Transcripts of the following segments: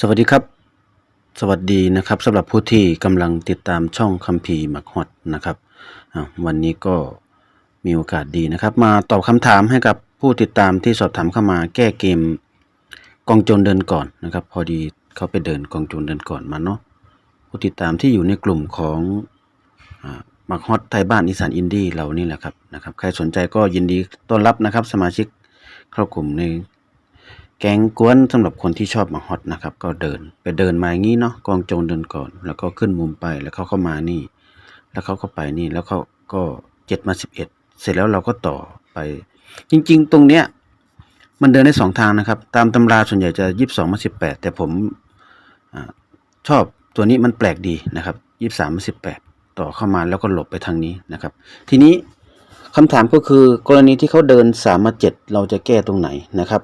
สวัสดีครับ สวัสดีนะครับสำหรับผู้ที่กำลังติดตามช่องคัมภีร์หมักฮอตนะครับวันนี้ก็มีโอกาสดีนะครับ มาตอบคำถามให้กับผู้ติดตามที่สอบถามเข้ามาแก้เกมกองโจรเดินก่อนนะครับ พอดีเขาไปเดินกองโจรเดินก่อนมาเนาะผู้ติดตามที่อยู่ในกลุ่มของหมักฮอตไทยบ้านอีสานอินดี้เรานี่แหละครับนะครับ ใครสนใจก็ยินดีต้อนรับนะครับ สมาชิกเข้ากลุ่มใน แกงกวนสำหรับคนที่ชอบมาฮอตนะครับ ก็เดินไปเดินมาอย่างนี้เนาะกองโจรเดินก่อน แล้วก็ขึ้นมุมไปแล้วเขาเข้ามานี่ แล้วเขาก็ไปนี่แล้วเขาก็เจ็ดมาสิบเอ็ดเสร็จแล้วเราก็ต่อไป จริง ๆ ตรงเนี้ยมันเดินได้สองทางนะครับ ตามตำราส่วนใหญ่จะยี่สิบสองมาสิบแปดแต่ผมอชอบตัวนี้มันแปลกดีนะครับยี่สิบสามมาสิบแปดต่อเข้ามาแล้วก็หลบไปทางนี้นะครับ ทีนี้คำถามก็คือกรณีที่เขาเดินสามมาเจ็ดเราจะแก้ตรงไหนนะครับ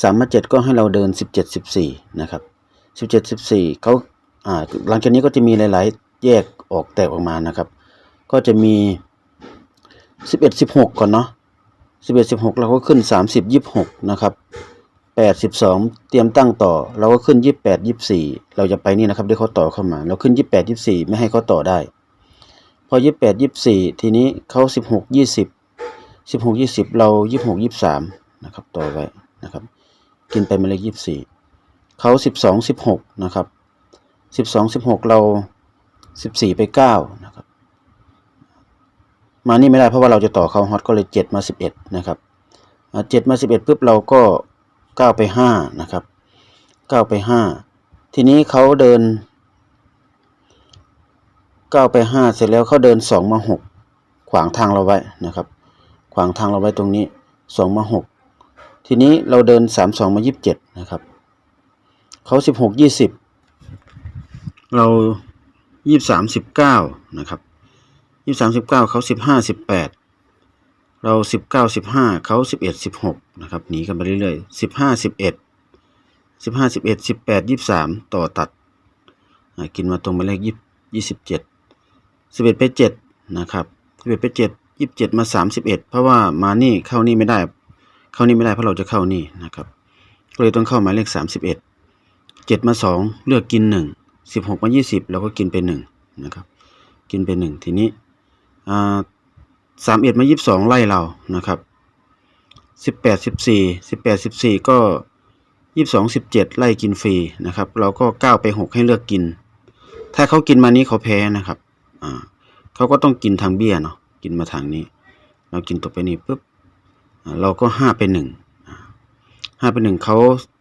สามมาเจ็ดก็ให้เราเดินสิบเจ็ดสิบสี่นะครับสิบเจ็ดสิบสี่เขาอ่าหลังจากนี้ก็จะมีหลาย ๆ แยกออกแตกออกมานะครับ ก็จะมีสิบเอ็ดสิบหกก่อนเนาะสิบเอ็ดสิบหกเราก็ขึ้นสามสิบยี่สิบหกนะครับแปดสิบสองเตรียมตั้งต่อ เราก็ขึ้นยี่แปดยี่สี่เราจะไปนี่นะครับที่เขาต่อเข้ามา เราขึ้นยี่แปดยี่สี่ไม่ให้เขาต่อได้ พอยี่แปดยี่สี่ทีนี้เขาสิบหกยี่สิบสิบหกยี่สิบเรายี่หกยี่สามนะครับ ต่อไว้นะครับ กินไปมาเลยยี่สี่เขาสิบสองสิบหกนะครับสิบสองสิบหกเราสิบสี่ไปเก้านะครับมานี่ไม่ได้เพราะว่าเราจะต่อเขาฮอตก็เลยเจ็ดมาสิบเอ็ดนะครับเจ็ดมาสิบเอ็ดปุ๊บเราก็เก้าไปห้านะครับเก้าไปห้าทีนี้เขาเดินเก้าไปห้าเสร็จแล้วเขาเดินสองมาหกขวางทางเราไว้นะครับ ขวางทางเราไว้ตรงนี้สองมาหก ทีนี้เราเดินสามสองมายี่สิบเจ็ดนะครับ เขาสิบหกยี่สิบเรายี่สามสิบเก้านะครับยี่สามสิบเก้าเขาสิบห้าสิบแปดเราสิบเก้าสิบห้าเขาสิบเอ็ดสิบหกนะครับหนีกันไปเรื่อยๆสิบห้าสิบเอ็ดสิบห้าสิบเอ็ดสิบแปดยี่สามต่อตัด กินมาตรงไปเลขยี่ยี่สิบเจ็ดสิบเอ็ดไปเจ็ดนะครับสิบเอ็ดไปเจ็ดยี่สิบเจ็ดมาสามสิบเอ็ดเพราะว่ามานี่เข้านี่ไม่ได้ เข้านี่ไม่ได้เพราะเราจะเข้านี่นะครับก็เลยต้องเข้าหมายเลขสามสิบเอ็ดเจ็ดมาสองเลือกกินหนึ่งสิบหกมายี่สิบเราก็กินไปหนึ่งนะครับกินไปหนึ่งทีนี้อ่าสามเอ็ดมายี่สิบสองไล่เรานะครับสิบแปดสิบสี่สิบแปดสิบสี่ก็ยี่สิบสองสิบเจ็ดไล่กินฟรีนะครับ เราก็เก้าไปหกให้เลือกกิน ถ้าเขากินมานี้เขาแพ้นะครับอ่าเขาก็ต้องกินทางเบี้ยเนาะกินมาทางนี้ เรากินตัวไปนี่ปุ๊บ เราก็ห้าไปหนึ่งห้าไปหนึ่งเขา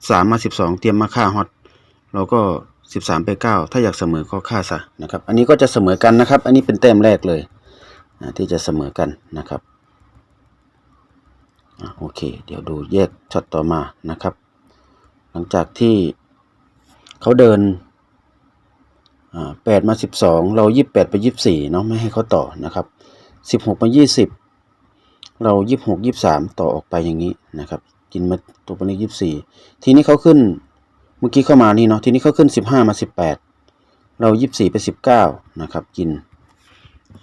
สามมาสิบสองเตรียมมาฆ่าฮอตเราก็สิบสามไปเก้าถ้าอยากเสมอก็ฆ่าซะนะครับ อันนี้ก็จะเสมอกันนะครับ อันนี้เป็นแต้มแรกเลยที่จะเสมอกันนะครับโอเค เดี๋ยวดูแยกช็อตต่อมานะครับ หลังจากที่เขาเดินแปดมาสิบสองเรายี่บแปดไปยี่สี่เนาะไม่ให้เขาต่อนะครับสิบหกมายี่สิบ เรายี่สิบหกยี่สามต่อออกไปอย่างนี้นะครับ กินมาตัวเป็นเลขยี่สี่ทีนี้เขาขึ้นเมื่อกี้เข้ามานี่เนาะทีนี้เขาขึ้นสิบห้ามาสิบแปดเรายี่สี่ไปสิบเก้านะครับ กิน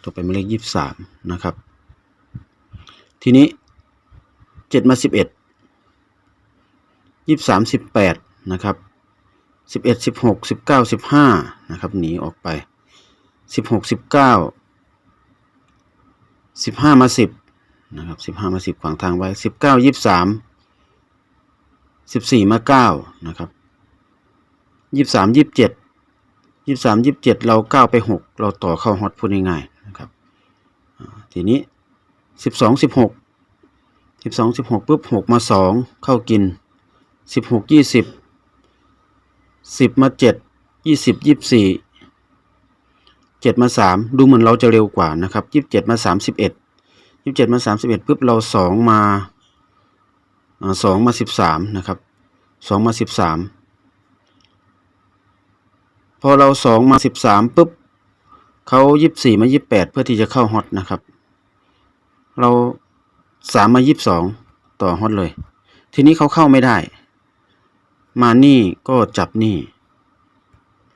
ตัวเป็นเลขยี่สามนะครับ ทีนี้เจ็ดมาสิบเอ็ดยี่สามสิบแปดนะครับสิบเอ็ดสิบหกสิบเก้าสิบห้านะครับหนีออกไปสิบหกสิบเก้าสิบห้ามาสิบ นะครับสิบห้ามาสิบขวางทางไว้สิบเก้ายี่สิบสามสิบสี่มาเก้านะครับยี่สิบสามยี่สิบเจ็ดยี่สิบสามยี่สิบเจ็ดเราเก้าไปหกเราต่อเข้าฮอตพูดง่ายๆนะครับทีนี้สิบสองสิบหกสิบสองสิบหกปุ๊บหกมาสองเข้ากินสิบหกยี่สิบสิบมาเจ็ดยี่สิบยี่สิบสี่เจ็ดมาสามดูเหมือนเราจะเร็วกว่านะครับยี่สิบเจ็ดมาสามสิบเอ็ด ยี่สิบเจ็ดมาสามสิบเอ็ดปุ๊บเราสองมาสองมาสิบสามนะครับสองมาสิบสามพอเราสองมาสิบสามปุ๊บเขายี่สิบสี่มายี่สิบแปดเพื่อที่จะเข้าฮอตนะครับ เราสามมายี่สิบสองต่อฮอตเลย ทีนี้เขาเข้าไม่ได้ มานี่ก็จับนี่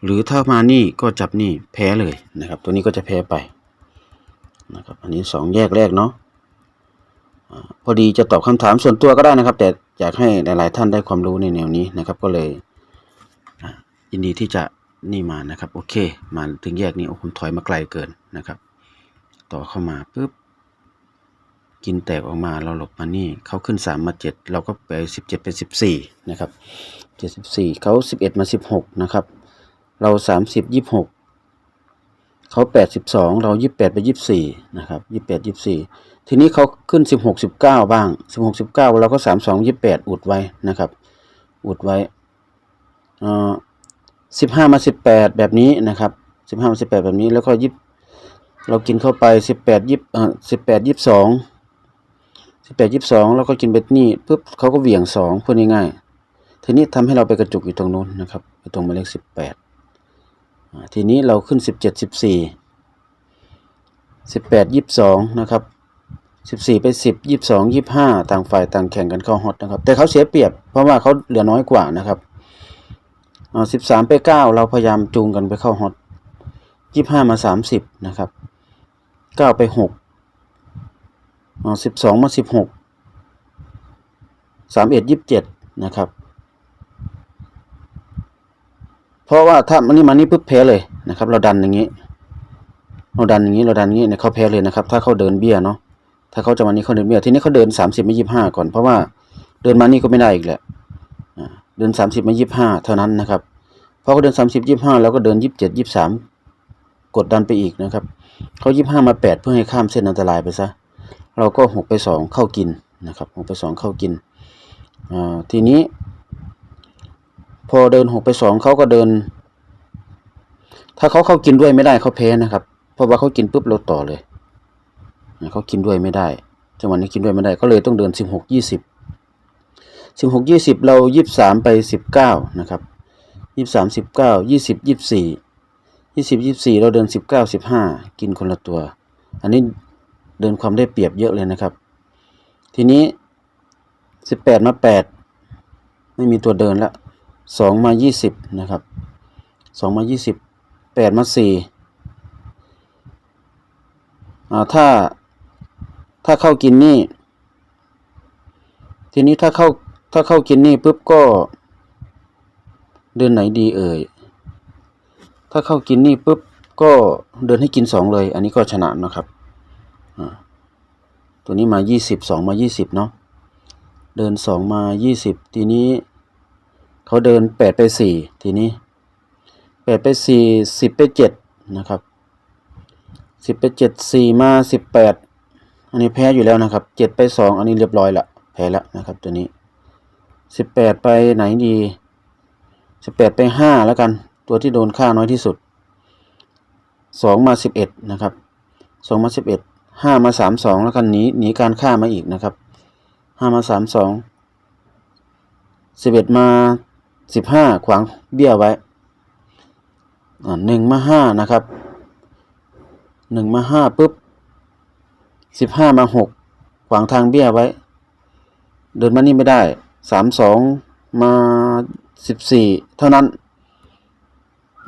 หรือถ้ามานี่ก็จับนี่แพ้เลยนะครับ ตัวนี้ก็จะแพ้ไป นะครับอันนี้สองแยกแรกเนาะพอดีจะตอบคำถามส่วนตัวก็ได้นะครับ แต่อยากให้หลาย ๆ ท่านได้ความรู้ในแนวนี้นะครับ ก็เลยยินดีที่จะนี่มานะครับ โอเคมาถึงแยกนี้โอ้ผมถอยมาไกลเกินนะครับ ต่อเข้ามาปุ๊บกินแตกออกมาเราหลบมานี่เขาขึ้นสามมาเจ็ดเราก็ไปสิบเจ็ดเป็นสิบสี่นะครับเจ็ดสิบสี่เขาสิบเอ็ดมาสิบหกนะครับ เราสามสิบยี่หก เขาแปดสิบสองเรายี่แปดไปยี่สี่นะครับยี่แปดยี่สี่ทีนี้เขาขึ้นสิบหกสิบเก้าบ้างสิบหกสิบเก้าเราก็สามสองยี่แปดอุดไว้นะครับ อุดไว้อ่อสิบห้ามาสิบแปดแบบนี้นะครับสิบห้ามาสิบแปดแบบนี้แล้วก็ยี่เรากินเข้าไปสิบแปดยี่เอ่อสิบแปดยี่สองสิบแปดยี่สองแล้วก็กินเบ็ดนี่ปุ๊บเขาก็เหวี่ยงสองพูดง่ายๆทีนี้ทำให้เราไปกระจุกอยู่ตรงนู้นนะครับอยู่ตรงหมายเลขสิบแปด ทีนี้เราขึ้นสิบเจ็ดสิบสี่สิบแปดยี่สองนะครับสิบสี่ไปสิบยี่สองยี่ห้าต่างฝ่ายต่างแข่งกันเข้าฮอตนะครับ แต่เขาเสียเปรียบเพราะว่าเขาเหลือน้อยกว่านะครับสิบสามไปเก้าเราพยายามจูงกันไปเข้าฮอตยี่ห้ามาสามสิบนะครับเก้าไปหกสิบสองมาสิบหกสามเอ็ดยี่สิบเจ็ดนะครับ เพราะว่าถ้ามันนี่มานี่ปุ๊บแพ้เลยนะครับ เราดันอย่างนี้ เราดันอย่างนี้เราดันอย่างนี้เนี่ยเขาแพ้เลยนะครับ ถ้าเขาเดินเบี้ยเนาะถ้าเขาจะมานี่เขาเดินเบี้ยทีนี้เขาเดินสามสิบม่ยี่ห้าก่อนเพราะว่าเดินมานี่ก็ไม่ได้อีกแหละเดินสามสิบม่ยี่ห้าเท่านั้นนะครับพอเขาเดินสามสิบยี่ห้าแล้วก็เดินยี่สิบเจ็ดยี่สามกดดันไปอีกนะครับเขายี่ห้ามาแปดเพื่อให้ข้ามเส้นอันตรายไปซะเราก็หกไปสองเข้ากินนะครับหกไปสองเข้ากินทีนี้ พอเดินหกไปสองเขาก็เดิน ถ้าเขาเข้ากินด้วยไม่ได้เขาแพ้นะครับ เพราะว่าเขากินปุ๊บเราต่อเลยเขากินด้วยไม่ได้จังหวะนี้กินด้วยไม่ได้ก็เลยต้องเดินสิบหกยี่สิบสิบหกยี่สิบเรายี่สามไปสิบเก้านะครับยี่สามสิบเก้ายี่สิบยี่สี่ยี่สิบยี่สี่เราเดินสิบเก้าสิบห้ากินคนละตัว อันนี้เดินความได้เปรียบเยอะเลยนะครับ ทีนี้สิบแปดมาแปดไม่มีตัวเดินละ สองมายี่สิบนะครับสองมายี่สิบแปดมาสี่อ่าถ้าถ้าเข้ากินนี่ ทีนี้ถ้าเข้าถ้าเข้ากินนี่ปุ๊บก็ เดินไหนดีเอ่ย ถ้าเข้ากินนี่ปุ๊บก็เดินให้กินสองเลย อันนี้ก็ชนะนะครับอ่าตัวนี้มายี่สิบสองมายี่สิบเนาะเดินสองมายี่สิบทีนี้ เขาเดินแปดไปสี่ทีนี้แปดไปสี่สิบไปเจ็ดนะครับสิบไปเจ็ดสี่มาสิบแปดอันนี้แพ้อยู่แล้วนะครับเจ็ดไปสองอันนี้เรียบร้อยละแพ้แล้วนะครับตัวนี้สิบแปดไปไหนดีสิบแปดไปห้าแล้วกัน ตัวที่โดนค่าน้อยที่สุดสองมาสิบเอ็ดนะครับสองมาสิบเอ็ดห้ามาสามสองแล้วกันหนีหนีการค่ามาอีกนะครับห้ามาสามสองสิบเอ็ดมา สิบห้าขวางเบี้ยไว้หนึ่งมาห้านะครับหนึ่งมาห้าปุ๊บสิบห้ามาหกขวางทางเบี้ยไว้ เดินมานี่ไม่ได้สามสองมาสิบสี่เท่านั้น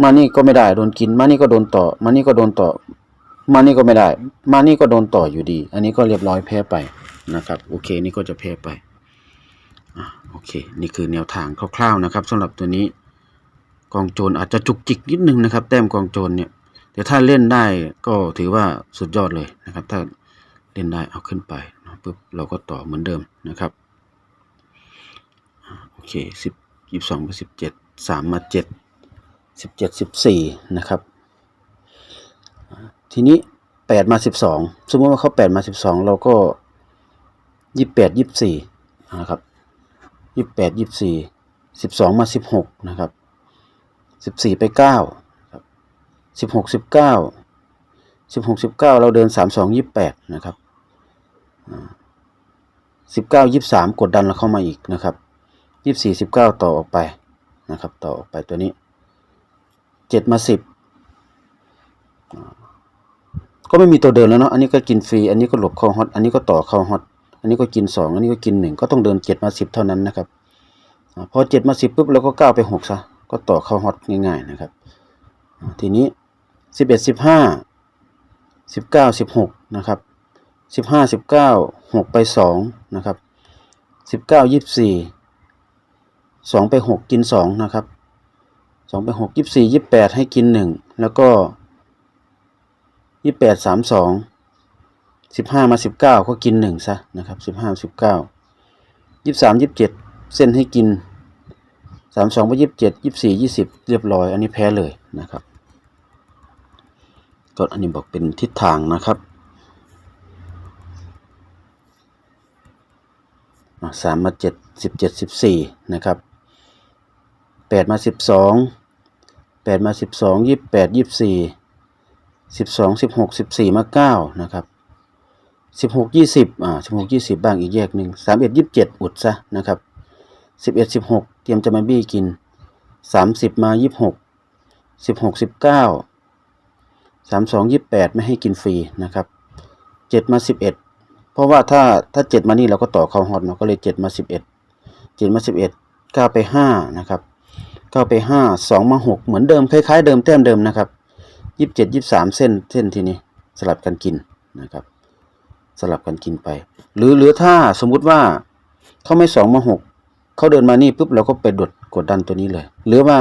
มานี่ก็ไม่ได้โดนกิน มานี่ก็โดนต่อ มานี่ก็โดนต่อ มานี่ก็ไม่ได้ มานี่ก็โดนต่ออยู่ดี อันนี้ก็เรียบร้อยแพ้ไปนะครับ โอเค นี่ก็จะแพ้ไป โอเค นี่คือแนวทางคร่าวๆนะครับสำหรับตัวนี้ กองโจรอาจจะจุกจิกนิดนึงนะครับ แต้มกองโจรเนี่ยแต่ถ้าเล่นได้ก็ถือว่าสุดยอดเลยนะครับ ถ้าเล่นได้เอาขึ้นไปนปุ๊บเราก็ต่อเหมือนเดิมนะครับโอเคสิบยี่สองสิบเจ็ดสามมาเจ็ดสิบเจ็ดสิบสี่นะครับ ทีนี้แปดมาสิบสองสมมติว่าเขาแปดมาสิบสองเราก็ยี่แปดยี่สี่นะครับ ยี่แปดยี่สี่สิบสองมาสิบหกนะครับสิบสี่ไปเก้าสิบหกสิบเก้าสิบหกสิบเก้าเราเดินสามสองยี่แปดนะครับสิบเก้ายี่สามกดดันเราเข้ามาอีกนะครับยี่สี่สิบเก้าต่อออกไปนะครับ ต่อออกไปตัวนี้เจ็ดมาสิบก็ไม่มีตัวเดินแล้วเนาะอันนี้ก็กินฟรี อันนี้ก็หลบเข้าฮอตอันนี้ก็ต่อเข้าฮอต นนี้ก็กินสองอันนี้ก็กินหนึ่งก็ต้องเดินเจ็ดมาสิบเท่านั้นนะครับพอเจ็ดมาสิบปุ๊บเราก็ก้าวไปหกซะก็ต่อเข้าฮอตง่ายๆนะครับ ทีนี้สิบเอ็ดสิบห้าสิบเก้าสิบหกนะครับสิบห้าสิบเก้าหกไปสองนะครับสิบเก้ายี่สี่สองไปหกกินสองนะครับสองไปหกยี่สี่ยี่แปดให้กินหนึ่งแล้วก็ยี่แปด สิบห้ามาสิบเก้าก็กินหนึ่งซะนะครับสิบห้าสิบเก้ายี่สามยี่เจ็ดเส้นให้กินสามสองไปยี่สิบเจ็ดยี่สี่ยี่สิบเรียบร้อย อันนี้แพ้เลยนะครับก็อันนี้บอกเป็นทิศทางนะครับสามมาเจ็ดสิบเจ็ดสิบสี่นะครับแปดมาสิบสองแปดมาสิบสองยี่แปดยี่สี่สิบสองสิบหกสิบสี่มาเก้านะครับ สิบหกยี่สิบอ่าสิบหกยี่สิบบ้างอีกแยกหนึ่งสามเอ็ดยี่สิบเจ็ดอุดซะนะครับสิบเอ็ดสิบหกเตรียมจะมาบี้กินสามสิบมายี่สิบหกสิบหกสิบเก้าสามสองยี่สิบแปดไม่ให้กินฟรีนะครับเจ็ดมาสิบเอ็ดเพราะว่าถ้าถ้าเจ็ดมานี่เราก็ต่อเข้าฮอตเนาะก็เลยเจ็ดมาสิบเอ็ดเจ็ดมาสิบเอ็ดเก้าไปห้านะครับเก้าไปห้าสองมาหกเหมือนเดิมคล้ายๆเดิมแต้มเดิมนะครับยี่สิบเจ็ดยี่สิบสามเส้นเส้นทีนี้สลับกันกินนะครับ สลับกันกินไป หรือหรือถ้าสมมุติว่าเขาไม่สองมาหกเขาเดินมานี่ปุ๊บเราก็ไปดดกดดันตัวนี้เลย หรือว่า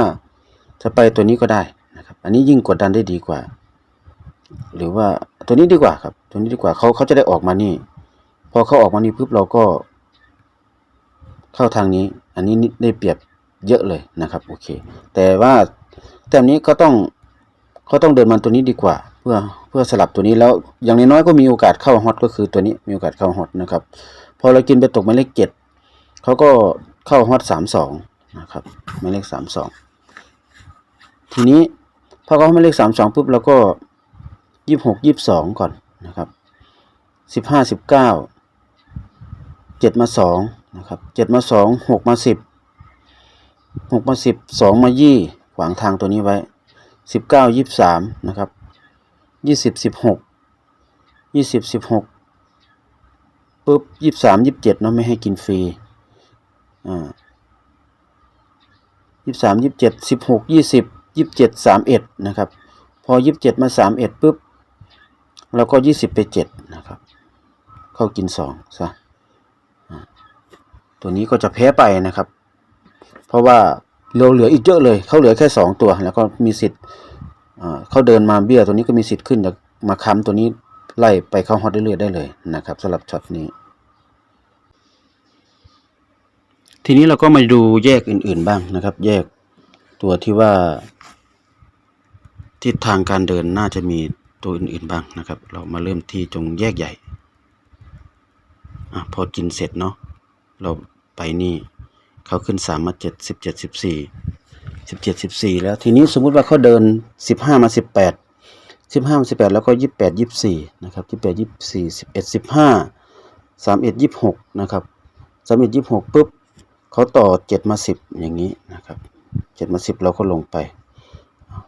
จะไปตัวนี้ก็ได้นะครับ อันนี้ยิ่งกดดันได้ดีกว่า หรือว่าตัวนี้ดีกว่าครับ ตัวนี้ดีกว่าเขาเขาจะได้ออกมานี่ พอเขาออกมานี่ปุ๊บเราก็ เข้าทางนี้ อันนี้ได้เปรียบเยอะเลยนะครับโอเค แต่ว่าแต้มนี้ก็ต้องเขาต้องเดินมาตัวนี้ดีกว่า เพื่อ พื่อสลับตัวนี้แล้วอย่างน้อยๆก็มีโอกาสเข้าฮอตก็คือตัวนี้มีโอกาสเข้าฮอตนะครับ พอเรากินไปตกหมายเลขเจ็ดเขาก็เข้าฮอตสามสองนะครับหมายเลขสามสองทีนี้พอเขาหมายเลขสามสองปุ๊บเราก็ยี่บหกยี่สองก่อนนะครับสิบห้าสิบเก้าเจ็ดมาสองนะครับเจ็ดมาสองหกมาสิบหกมาสิบสองมายี่ขวางทางตัวนี้ไว้สิบเก้ายี่สามนะครับ ยี่สิบสิบหกยี่สิบสิบหกปุ๊บยี่สามยี่เจ็ดเนาะไม่ให้กินฟรีอ่ายี่สามยี่เจ็ดสิบหกยี่สิบยี่เจ็ดสามเอ็ดนะครับ พอยี่เจ็ดมาสามเอ็ดปุ๊บเราก็ยี่สิบไปเจ็ดนะครับ เข้ากินสองซะตัวนี้ก็จะแพ้ไปนะครับ เพราะว่าเราเหลืออีกเยอะเลย เขาเหลือแค่สองตัว แล้วก็มีสิทธิ์ เขาเดินมาเบี้ยตัวนี้ก็มีสิทธิ์ขึ้นจากมาค้ำตัวนี้ไล่ไปเข้าฮอตเรื่อยๆได้เลยนะครับสำหรับช็อตนี้ ทีนี้เราก็มาดูแยกอื่นๆบ้างนะครับ แยกตัวที่ว่า ทิศทางการเดินน่าจะมีตัวอื่นๆบ้างนะครับ เรามาเริ่มที่ตรงแยกใหญ่อพอกินเสร็จเนาะเราไปนี่เขาขึ้นสามมาเจ็ดสิบเจ็ดสิบสี่ สิบเจ็ดสิบสี่แล้วทีนี้สมมุติว่าเขาเดินสิบห้ามาสิบแปดสิบห้ามาสิบแปดแล้วก็ยี่สิบแปดยี่สิบสี่นะครับยี่สิบแปดยี่สิบสี่สิบเอ็ดสิบห้าสามเอ็ดยี่สิบหกนะครับสามเอ็ดยี่สิบหกปุ๊บเขาต่อเจ็ดมาสิบอย่างนี้นะครับเจ็ดมาสิบเราก็ลงไป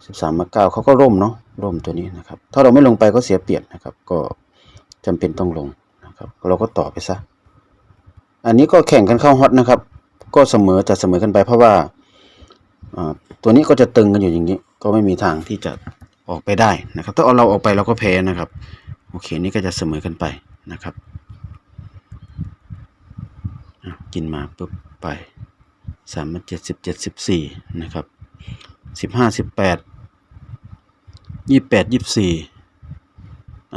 สิบสามมาเก้าเขาก็ร่มเนาะร่มตัวนี้นะครับ ถ้าเราไม่ลงไปก็เสียเปรียบนะครับ ก็จำเป็นต้องลงนะครับเราก็ต่อไปซะอันนี้ก็แข่งกันเข้าฮอตนะครับ ก็เสมอแต่เสมอกันไปเพราะว่า ตัวนี้ก็จะตึงกันอยู่อย่างนี้ ก็ไม่มีทางที่จะออกไปได้นะครับ ถ้าเอาเราออกไปเราก็แพ้นะครับ โอเคนี่ก็จะเสมอกันไปนะครับกินมาปุ๊บไปสามเจ็ดสิบเจ็ดสิบสี่นะครับสิบห้าสิบแปดยี่แปดยี่สี่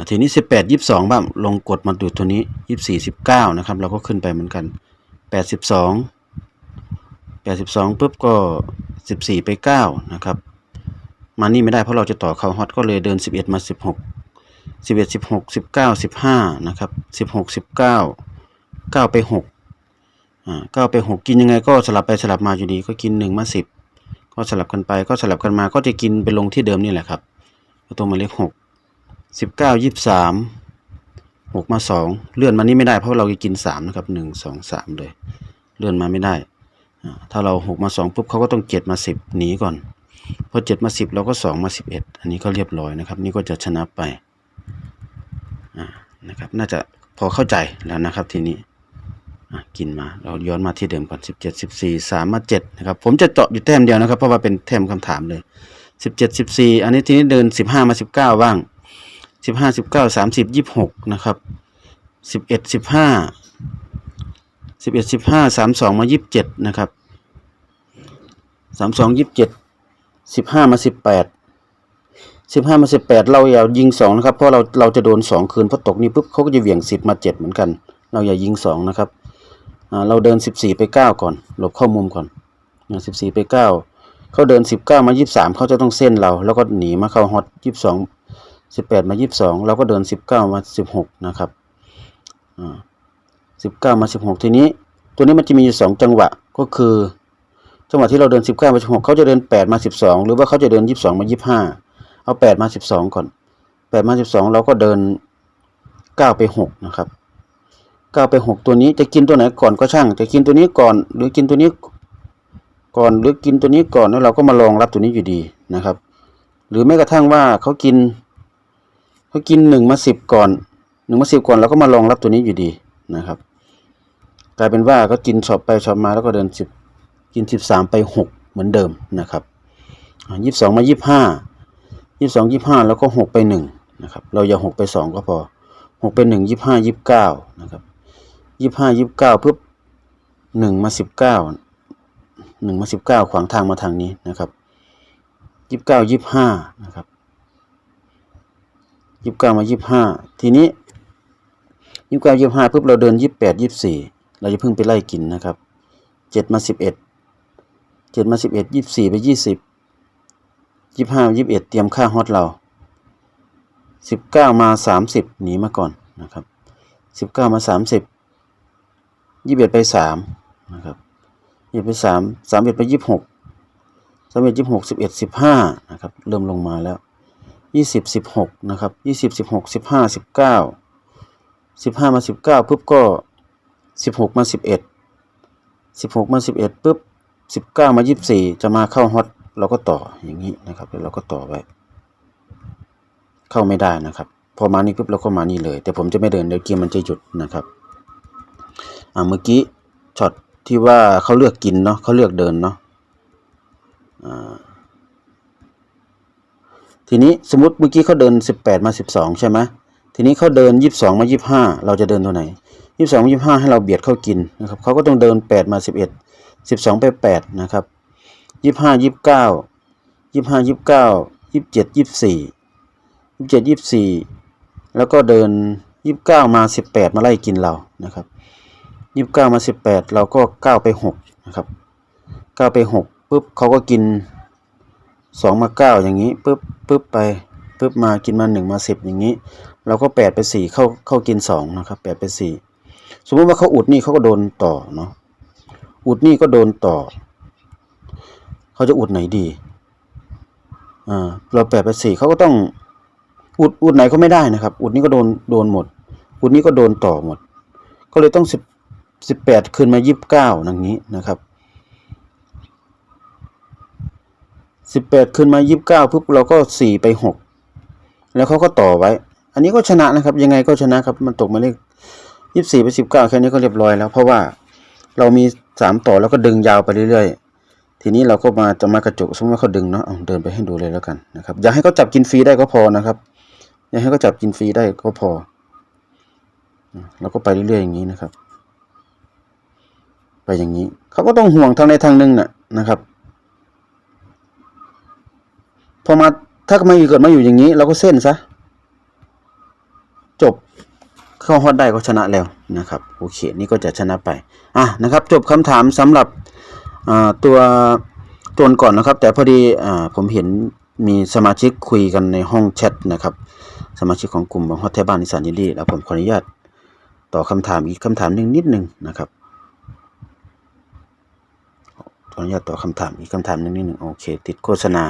ทีนี้สิบแปดยี่สองบ้างลงกดมาดูตัวนี้ยี่สี่สิบเก้านะครับ เราก็ขึ้นไปเหมือนกันแปดสิบสอง แปดสิบสองปุ๊บก็สิบสี่ไปเก้านะครับ มานี่ไม่ได้เพราะเราจะต่อเข้าฮอตก็เลยเดิน 11 มา 16 11 16 19 15 นะครับ 16 19 9 ไป6อ่า9ไป 6 กินยังไงก็สลับไปสลับมาอยู่ดีก็กิน 1 มา 10 ก็สลับกันไปก็สลับกันมาก็จะกินไปลงที่เดิมนี่แหละครับตัวหมายเลข6 19 23 6 มา 2 เลื่อนมานี่ไม่ได้เพราะเราจะกิน 3 นะครับ 1 2 3 เลย เลื่อนมาไม่ได้ ถ้าเรา 6 มา 2 ปุ๊บเขาก็ต้อง 7 มา 10 หนีก่อน พอเจ็ดมาสิบเราก็สองมาสิบเอ็ดอันนี้ก็เรียบร้อยนะครับ นี่ก็จะชนะไปนะครับ น่าจะพอเข้าใจแล้วนะครับทีนี้กินมา เราย้อนมาที่เดิมก่อนสิบเจ็ดสิบสี่สามมาเจ็ดนะครับ ผมจะเจาะอยู่แต้มเดียวนะครับ เพราะว่าเป็นแต้มคำถามเลยสิบเจ็ดสิบสี่อันนี้ทีนี้เดินสิบห้ามาสิบเก้าบ้างสิบห้าสิบเก้าสามสิบยี่สิบหกนะครับสิบเอ็ด สิบเอ็ดสิบห้าสามสองมายี่สิบเจ็ดนะครับสามสองยี่สิบเจ็ดสิบห้ามาสิบแปดสิบห้ามาสิบแปดเราอย่ายิงสองนะครับ เพราะเราเราจะโดนสองคืนพอตกนี่ปุ๊บเขาก็จะเหวี่ยงสิบมาเจ็ดเหมือนกัน เราอย่ายิงสองนะครับเราเดินสิบสี่ไปเก้าก่อน หลบเข้ามุมก่อนสิบสี่ไปเก้าเขาเดินสิบเก้ามายี่สามเขาจะต้องเส้นเรา แล้วก็หนีมาเข้าฮอตยี่สองสิบแปดมายี่สองเราก็เดินสิบเก้ามาสิบหกนะครับอ่า สิบเก้ามาสิบหกทีนี้ ตัวนี้มันจะมีอยู่สองจังหวะก็คือ จังหวะที่เราเดินสิบเก้ามาสิบหกเขาจะเดินแปดมาสิบสองหรือว่าเขาจะเดินยี่สิบสองมายี่สิบห้าเอาแปดมาสิบสองก่อนแปดมาสิบสองเราก็เดินเก้าไปหกนะครับเก้าไปหกตัวนี้จะกินตัวไหนก่อนก็ช่าง จะกินตัวนี้ก่อนหรือกินตัวนี้ก่อนหรือกินตัวนี้ก่อนแล้วเราก็มาลองรับตัวนี้อยู่ดีนะครับ หรือแม้กระทั่งว่าเขากินเขากินหนึ่งมาสิบก่อนหนึ่งมาสิบก่อนเราก็มาลองรับตัวนี้อยู่ดีนะครับ ลายเป็นว่าก็กินช็อปไปช็อปมาแล้วก็เดินสิบกินสิบสามไปหกเหมือนเดิมนะครับยี่สิบสองมายี่สิบห้ายี่สิบสองยี่สิบห้าแล้วก็หกไปหนึ่งนะครับเราอย่าหกไปสองก็พอหกไปหนึ่งยี่สิบห้ายี่สิบเก้านะครับยี่สิบห้ายี่สิบเก้าปุ๊บหนึ่งมาสิบเก้าหนึ่งมาสิบเก้าขวางทางมาทางนี้นะครับยี่สิบเก้ายี่สิบห้านะครับยี่สิบเก้ามายี่สิบห้าทีนี้ยี่สิบเก้ายี่สิบห้าปุ๊บเราเดินยี่สิบแปดยี่สิบสี่ เราจะเพิ่งไปไล่กินนะครับเจ็ดมาสิบเอ็ดเจ็ดมาสิบเอ็ดยี่สี่ไปยี่สิบยี่ห้ายี่สิบเอ็ดเตรียมค่าฮอตเราสิบเก้ามาสามสิบหนีมาก่อนนะครับสิบเก้ามาสามสิบยี่สิบเอ็ดไปสามนะครับยี่สิบไปสามสามเอ็ดไปยี่สิบหกสามเอ็ดยี่สิบหกสิบเอ็ดสิบห้านะครับ เริ่มลงมาแล้วยี่สิบสิบหกนะครับยี่สิบสิบหกสิบห้าสิบเก้าสิบห้ามาสิบเก้าปุ๊บก็ สิบหกมาสิบเอ็ดสิบหกมาสิบเอ็ดปุ๊บสิบเก้ามายี่สิบสี่จะมาเข้าฮอตเราก็ต่ออย่างนี้นะครับแล้วเราก็ต่อไว้ เข้าไม่ได้นะครับ พอมานี่ปุ๊บเราก็มานี่เลย แต่ผมจะไม่เดินเดี๋ยวเกมมันจะหยุดนะครับอ่าเมื่อกี้ช็อตที่ว่าเขาเลือกกินเนาะเขาเลือกเดินเนาะอ่าทีนี้สมมติเมื่อกี้เขาเดินสิบแปดมาสิบสองใช่ไหมทีนี้เขาเดินยี่สิบสองมายี่สิบห้าเราจะเดินตัวไหน ยี่สิบสองยี่สิบห้าให้เราเบียดเข้ากินนะครับเขาก็ต้องเดินแปดมาสิบเอ็ดสิบสองไปแปดนะครับยี่สิบห้ายี่สิบเก้ายี่สิบห้ายี่สิบเก้ายี่สิบเจ็ดยี่สิบสี่ยี่สิบเจ็ดยี่สิบสี่แล้วก็เดินยี่สิบเก้ามาสิบแปดมาไล่กินเรานะครับยี่สิบเก้ามาสิบแปดเราก็เก้าไปหกนะครับเก้าไปหกปุ๊บเขาก็กินสองมาเก้าอย่างนี้ปุ๊บปุ๊บไปปุ๊บมากินมาหนึ่งมาสิบอย่างนี้ เราก็แปดไปสี่เข้าเข้ากินสองนะครับแปดไปสี่ สมมติว่าเขาอุดนี่เขาก็โดนต่อเนาะอุดนี่ก็โดนต่อ เขาจะอุดไหนดีอ่าเราแปดไปสี่เขาก็ต้องอุดอุดไหนก็ไม่ได้นะครับ อุดนี่ก็โดนโดนหมด อุดนี่ก็โดนต่อหมด ก็เลยต้องสิบสิบแปดขึ้นมายี่สิบเก้าอย่างนี้นะครับสิบแปดขึ้นมายี่สิบเก้าปุ๊บเราก็สี่ไปหกแล้วเขาก็ต่อไว้ อันนี้ก็ชนะนะครับ ยังไงก็ชนะครับ มันตกมาเลข ยี่สี่ไปสิบเก้าแค่นี้ก็เรียบร้อยแล้ว เพราะว่าเรามีสามต่อแล้วก็ดึงยาวไปเรื่อยๆ ทีนี้เราก็มาจะมากระจุกสมมติว่าเขาดึงเนาะเอาเดินไปให้ดูเลยแล้วกันนะครับ อย่าให้เขาจับกินฟรีได้ก็พอนะครับ อย่าให้เขาจับกินฟรีได้ก็พอเราก็ไปเรื่อยๆอย่างนี้นะครับ ไปอย่างนี้เขาก็ต้องห่วงทางใดทางหนึ่งน่ะนะครับ พอมาถ้ามาอยู่เกิดมาอยู่อย่างนี้ เราก็เส้นซะจบ เข้าฮอตได้ก็ชนะแล้วนะครับโอเคนี่ก็จะชนะไปอะนะครับจบคำถามสำหรับตัวตัวก่อนนะครับ แต่พอดีอผมเห็นมีสมาชิกคุยกันในห้องแชทนะครับสมาชิกของกลุ่มของฮอตแทบ้านนิสานยินดีแล้วผมขออนุญาตตอบคำถามอีกคำถามหนึ่งนิดหนึ่งนะครับขออนุญาตตอบคำถามอีกคำถามหนึ่งนิดหนึ่งโอเค ติดโฆษณา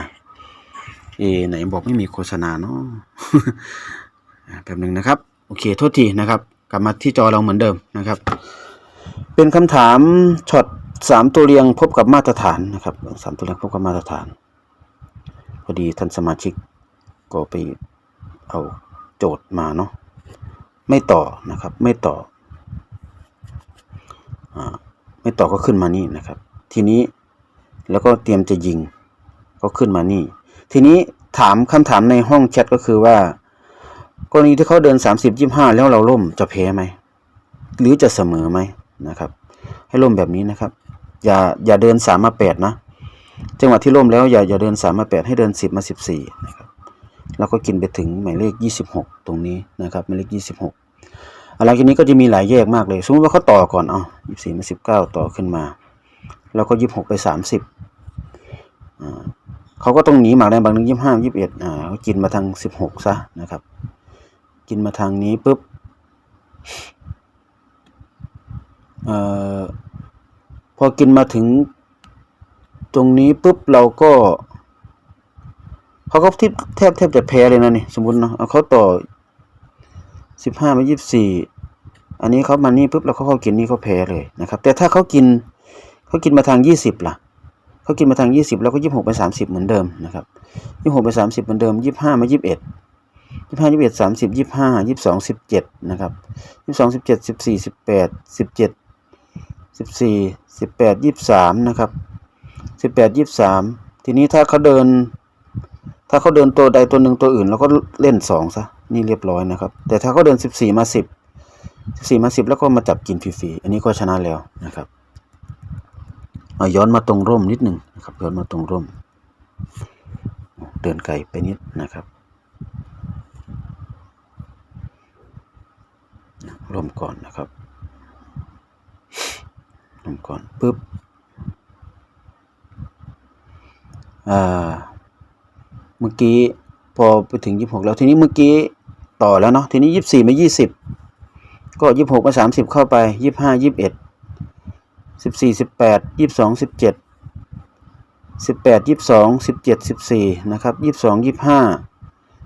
เอไหนบอกไม่มีโฆษณาเนาะแป๊บหนึ่งนะครับ อเคโทษทีนะครับ กลับมาที่จอเราเหมือนเดิมนะครับ เป็นคำถามช็อตสามตัวเรียงพบกับมาตรฐานนะครับสามตัวเรียงพบกับมาตรฐาน พอดีท่านสมาชิกก็ไปเอาโจทย์มาเนาะไม่ต่อนะครับ ไม่ต่ออไม่ต่อก็ขึ้นมานี่นะครับ ทีนี้แล้วก็เตรียมจะยิงก็ขึ้นมานี่ ทีนี้ถามคำถามในห้องแชทก็คือว่า กรณีที่เขาเดินสามสิบยี่ห้าแล้วเราล่มจะแพ้ไหม หรือจะเสมอไหมนะครับ ให้ล่มแบบนี้นะครับ อย่าอย่าเดินสามมาแปดนะจังหวะที่ล่มแล้วอย่าอย่าเดินสามมาแปดให้เดินสิบมาสิบสี่นะครับแล้วก็กินไปถึงหมายเลขยี่สิบหกตรงนี้นะครับหมายเลขยี่สิบหกหลังจากนี้ก็จะมีหลายแยกมากเลย สมมติว่าเขาต่อก่อนอายี่สี่มาสิบเก้าต่อขึ้นมาแล้วก็ยี่สิบหกไปสามสิบอ่าเขาก็ต้องหนีหมากแดงบางนึงยี่สิบห้ายี่สิบเอ็ดอ่าเขากินมาทางสิบหกซะนะครับ กินมาทางนี้ปุ๊บเอ่อพอกินมาถึงตรงนี้ปุ๊บเราก็เขาก็ที่แทบแทบจะแพ้เลยนะนี่สมมติเนาะเอาเขาต่อสิบห้ามายี่สิบสี่อันนี้เขามานี่ปุ๊บแล้วเขาเข้ากินนี่เขาแพ้เลยนะครับ แต่ถ้าเขากินเขากินมาทางยี่สิบล่ะเขากินมาทางยี่สิบแล้วก็ยี่สิบหกไปสามสิบเหมือนเดิมนะครับยี่สิบหกไปสามสิบเหมือนเดิมยี่สิบห้ามายี่สิบเอ็ด ยี่สิบห้ายี่สิบเอ็ดสามสิบยี่สิบห้ายี่สองสิบเจ็ดนะครับยี่สองสิบเจ็ดสิบสี่สิบแปดสิบเจ็ดสิบสี่สิบแปดยี่สามนะครับสิบแปดยี่สิบสามทีนี้ถ้าเขาเดิน ถ้าเขาเดินตัวใดตัวหนึ่งตัวอื่นเราก็เล่นสองซะนี่เรียบร้อยนะครับ แต่ถ้าเขาเดินสิบสี่มาสิบสิบสี่มาสิบแล้วก็มาจับกินฟรีๆอันนี้ก็ชนะแล้วนะครับเอาย้อนมาตรงร่มนิดหนึ่งนะครับย้อนมาตรงร่ม เดินไกลไปนิดนะครับ ร่มก่อนนะครับร่มก่อนปุ๊บเมื่อกี้พอไปถึงยี่สิบหกแล้วทีนี้เมื่อกี้ต่อแล้วเนาะทีนี้ยี่สิบสี่มายี่สิบก็ยี่สิบหกมาสามสิบเข้าไปยี่สิบห้ายี่สิบเอ็ดสิบสี่สิบแปดยี่สิบสองสิบเจ็ดสิบแปดยี่สิบสองสิบเจ็ดสิบสี่นะครับยี่สิบสอง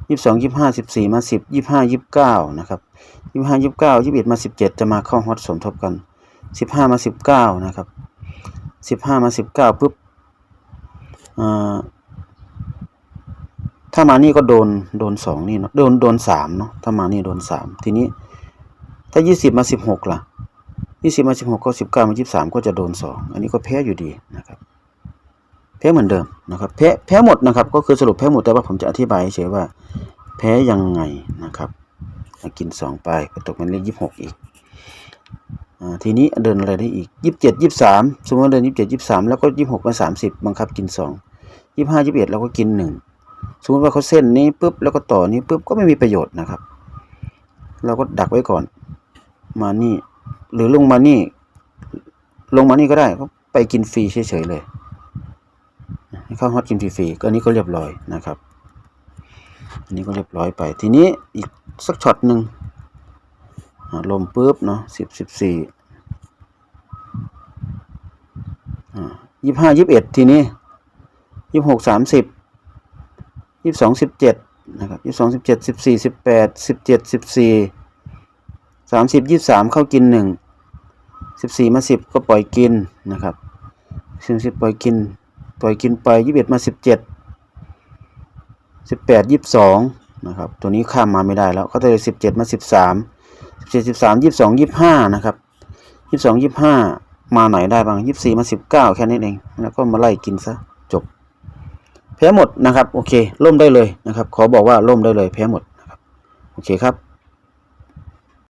ยี่สิบสองยี่สิบห้าสิบสี่มาสิบยี่ห้ายี่สิบเก้านะครับยี่ห้ายี่สิบเก้ายี่สิบเอ็ดมาสิบเจ็ดจะมาเข้าฮอตสมทบกันสิบห้ามาสิบเก้านะครับสิบห้ามาสิบเก้าปุ๊บถ้ามานี่ก็โดนโดนสองนี่เนาะโดนโดนสามเนาะถ้ามานี่โดนสามทีนี้ถ้ายี่สิบมาสิบหกล่ะยี่สิบมาสิบหกก็สิบเก้ามายี่สิบสามก็จะโดนสองอันนี้ก็แพ้อยู่ดีนะครับ แพ้เหมือนเดิมนะครับ แพ้แพ้หมดนะครับ ก็คือสรุปแพ้หมดแต่ว่าผมจะอธิบายเฉยว่า แพ้ยังไงนะครับ กินสองไปก็ตกเป็นเลขยี่สิบหกอีกอ่าทีนี้เดินอะไรได้อีกยี่สิบเจ็ดยี่สิบสามสมมติว่าเดินยี่สิบเจ็ดยี่สิบสามแล้วก็ยี่สิบหกมาสามสิบบังคับกินสองยี่สิบห้ายี่สิบเอ็ดเราก็กินหนึ่งสมมติว่าเขาเส้นนี้ปุ๊บแล้วก็ต่อนี้ปุ๊บก็ไม่มีประโยชน์นะครับ เราก็ดักไว้ก่อน มานี่ หรือลงมานี่ ลงมานี่ก็ได้ก็ไปกินฟรีเฉยๆเลย เข้าฮอตกินฟรีๆก็อันนี้ก็เรียบร้อยนะครับ อันนี้ก็เรียบร้อยไป ทีนี้อีกสักช็อตหนึ่งลมปุ๊บเนาะสิบสิบสี่ยี่ห้ายี่สิบเอ็ดทีนี้ยี่หกสามสิบยี่สิบสองสิบเจ็ดนะครับยี่สิบสองสิบเจ็ดสิบสี่สิบแปดสิบเจ็ดสิบสี่สามสิบยี่สิบสามเข้ากินหนึ่งสิบสี่มาสิบก็ปล่อยกินนะครับสิบสิบปล่อยกิน ปล่อยกินไปยี่สิบเอ็ดมาสิบเจ็ดสิบแปดยี่สิบสองนะครับ ตัวนี้ข้ามมาไม่ได้แล้ว ก็เลยสิบเจ็ดมาสิบสามสิบเจ็ดสิบสามยี่สิบสองยี่สิบห้านะครับยี่สิบสองยี่สิบห้ามาไหนได้บ้างยี่สิบสี่มาสิบเก้าแค่นี้เอง แล้วก็มาไล่กินซะจบ แพ้หมดนะครับ โอเค ล่มได้เลยนะครับ ขอบอกว่าล่มได้เลย แพ้หมดนะครับ โอเคครับ